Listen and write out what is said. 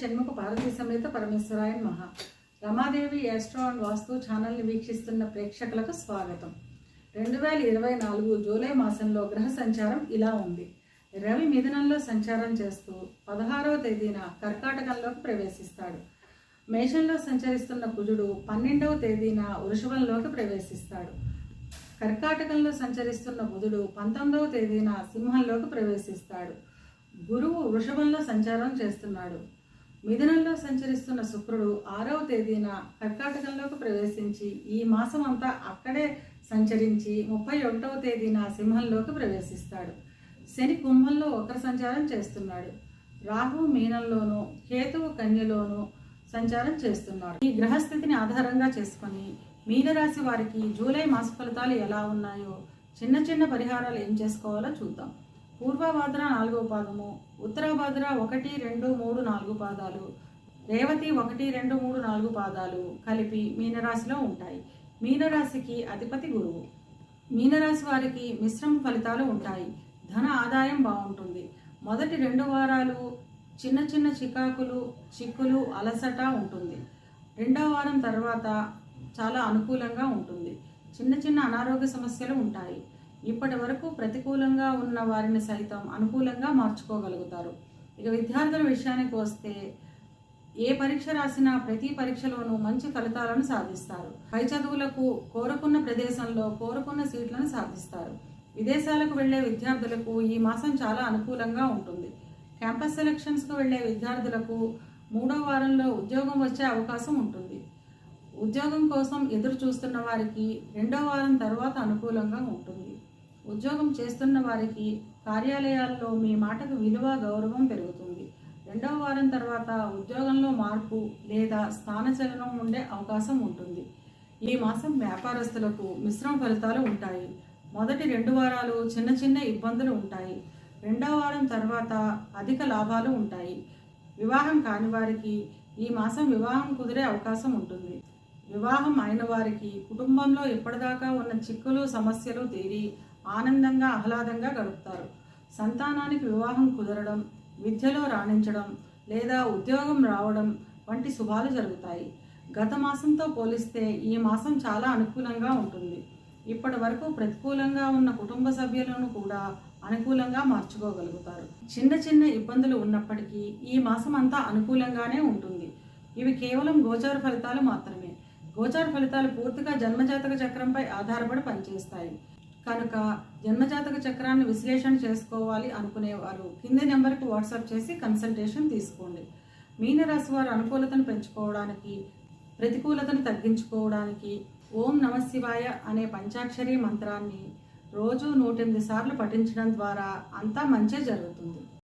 షణ్ముఖ పార్వతీ సమేత పరమేశ్వరాయన్ మహా Ramadevi astro and వాస్తు ఛానల్ని వీక్షిస్తున్న ప్రేక్షకులకు స్వాగతం. రెండు వేల ఇరవై నాలుగు జూలై మాసంలో గ్రహ సంచారం ఇలా ఉంది. రవి మిథునంలో సంచారం చేస్తూ పదహారవ తేదీన కర్కాటకంలోకి ప్రవేశిస్తాడు. మేషంలో సంచరిస్తున్న కుజుడు పన్నెండవ తేదీన వృషభంలోకి ప్రవేశిస్తాడు. కర్కాటకంలో సంచరిస్తున్న బుధుడు పంతొమ్మిదవ తేదీన సింహంలోకి ప్రవేశిస్తాడు. గురువు వృషభంలో సంచారం చేస్తున్నాడు. మిథునంలో సంచరిస్తున్న శుక్రుడు ఆరవ తేదీన కర్కాటకంలోకి ప్రవేశించి ఈ మాసం అంతా అక్కడే సంచరించి ముప్పై ఒకటవ తేదీన సింహంలోకి ప్రవేశిస్తాడు. శని కుంభంలో వక్ర సంచారం చేస్తున్నాడు. రాహు మీనంలోను కేతువు కన్యలోను సంచారం చేస్తున్నాడు. ఈ గ్రహస్థితిని ఆధారంగా చేసుకొని మీనరాశి వారికి జూలై మాస ఫలితాలు ఎలా ఉన్నాయో చిన్న చిన్న పరిహారాలు ఏం చేసుకోవాలో చూద్దాం. పూర్వభాద్ర నాలుగో పాదము ఉత్తరాభాద్ర ఒకటి రెండు మూడు నాలుగు పాదాలు రేవతి ఒకటి రెండు మూడు నాలుగు పాదాలు కలిపి మీనరాశిలో ఉంటాయి. మీనరాశికి అధిపతి గురువు. మీనరాశి వారికి మిశ్రమ ఫలితాలు ఉంటాయి. ధన ఆదాయం బాగుంటుంది. మొదటి రెండు వారాలు చిన్న చిన్న చికాకులు చిక్కులు అలసట ఉంటుంది. రెండవ వారం తర్వాత చాలా అనుకూలంగా ఉంటుంది. చిన్న చిన్న అనారోగ్య సమస్యలు ఉంటాయి. ఇప్పటి వరకు ప్రతికూలంగా ఉన్న వారిని సైతం అనుకూలంగా మార్చుకోగలుగుతారు. ఇక విద్యార్థుల విషయానికి వస్తే ఏ పరీక్ష రాసినా ప్రతి పరీక్షలోనూ మంచి ఫలితాలను సాధిస్తారు. పై చదువులకు కోరుకున్న ప్రదేశంలో కోరుకున్న సీట్లను సాధిస్తారు. విదేశాలకు వెళ్ళే విద్యార్థులకు ఈ మాసం చాలా అనుకూలంగా ఉంటుంది. క్యాంపస్ సెలక్షన్స్కు వెళ్ళే విద్యార్థులకు మూడో వారంలో ఉద్యోగం వచ్చే అవకాశం ఉంటుంది. ఉద్యోగం కోసం ఎదురు చూస్తున్న వారికి రెండో వారం తర్వాత అనుకూలంగా ఉంటుంది. ఉద్యోగం చేస్తున్న వారికి కార్యాలయాల్లో మీ మాటకు విలువ గౌరవం పెరుగుతుంది. రెండవ వారం తర్వాత ఉద్యోగంలో మార్పు లేదా స్థానచలనం ఉండే అవకాశం ఉంటుంది. ఈ మాసం వ్యాపారస్తులకు మిశ్రమ ఫలితాలు ఉంటాయి. మొదటి రెండు వారాలు చిన్న చిన్న ఇబ్బందులు ఉంటాయి. రెండవ వారం తర్వాత అధిక లాభాలు ఉంటాయి. వివాహం కాని వారికి ఈ మాసం వివాహం కుదిరే అవకాశం ఉంటుంది. వివాహం అయిన వారికి కుటుంబంలో ఇప్పటిదాకా ఉన్న చిక్కులు సమస్యలు తీరి ఆనందంగా ఆహ్లాదంగా గడుపుతారు. సంతానానికి వివాహం కుదరడం విద్యలో రాణించడం లేదా ఉద్యోగం రావడం వంటి శుభాలు జరుగుతాయి. గత మాసంతో పోలిస్తే ఈ మాసం చాలా అనుకూలంగా ఉంటుంది. ఇప్పటి వరకు ప్రతికూలంగా ఉన్న కుటుంబ సభ్యులను కూడా అనుకూలంగా మార్చుకోగలుగుతారు. చిన్న చిన్న ఇబ్బందులు ఉన్నప్పటికీ ఈ మాసం అంతా అనుకూలంగానే ఉంటుంది. ఇవి కేవలం గోచార ఫలితాలు మాత్రమే. గోచార ఫలితాలు పూర్తిగా జన్మజాతక చక్రంపై ఆధారపడి పనిచేస్తాయి. కనుక జన్మజాతక చక్రాన్ని విశ్లేషణ చేసుకోవాలి అనుకునేవారు. కింది నెంబర్కి వాట్సాప్ చేసి కన్సల్టేషన్ తీసుకోండి. మీనరాశి వారు అనుకూలతను పెంచుకోవడానికి ప్రతికూలతను తగ్గించుకోవడానికి ఓం నమశివాయ అనే పంచాక్షరి మంత్రాన్ని రోజు నూటెనిమిది సార్లు పఠించడం ద్వారా అంతా మంచి జరుగుతుంది.